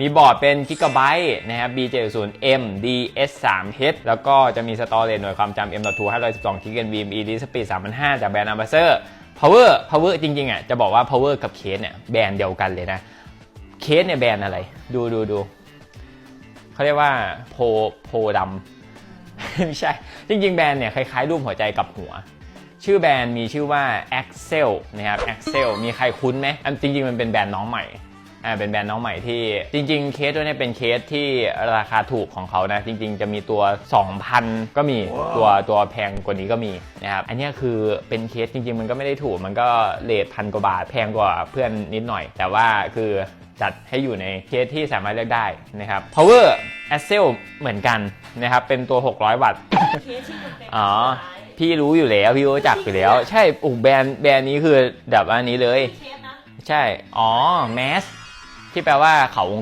มีบอร์ดเป็น Gigabyte นะครับ B70M DS3H แล้วก็จะมีสตอเรจหน่วยความจำ M.2 512 GB NVMe Disk Speed 3,500จากแบรนด์ Ambassador Power Power จริงๆอะจะบอกว่า Power กับเคสเนี่ยแบรนด์เดียวกันเลยนะ เคสเนี่ยแบรนด์อะไร ดูดูดูเขาเรียกว่าโพโพดำไม่ใช่ จริง ๆ แบรนด์เนี่ยคล้ายๆ รูปหัวใจกับหัวชื่อแบรนด์มีชื่อว่า Axel นะครับ Axel มีใครคุ้นไหมอันจริง ๆ มันเป็นแบรนด์น้องใหม่ อ่าเป็นแบรนด์น้องใหม่ที่จริง ๆ เคสตัวเนี้เป็นเคสที่ราคาถูกของเขานะ จริง ๆ จะมีตัว 2,000 ก็มีตัวตัวแพงกว่านี้ก็มีนะครับอันเนี้ยคือเป็นเคสจริง ๆ มันก็ไม่ได้ถูกมันก็เลทพันกว่าบาทแพงกว่าเพื่อนนิดหน่อย แต่ว่าคือจัดให้อยู่ในเคสที่สามารถเลือกได้นะครับ power a c e l เหมือนกันนะครับ เป็นตัว 600 วัตต์ เคสที่คุณเป็นอ๋อ พี่รู้อยู่แล้ว พี่รู้จักอยู่แล้ว ใช่อุยแบรนด์แบรนด์นี้คือแบบอันนี้เลย เคสนะ ใช่ อ๋อ แมส ที่แปลว่าเขาวง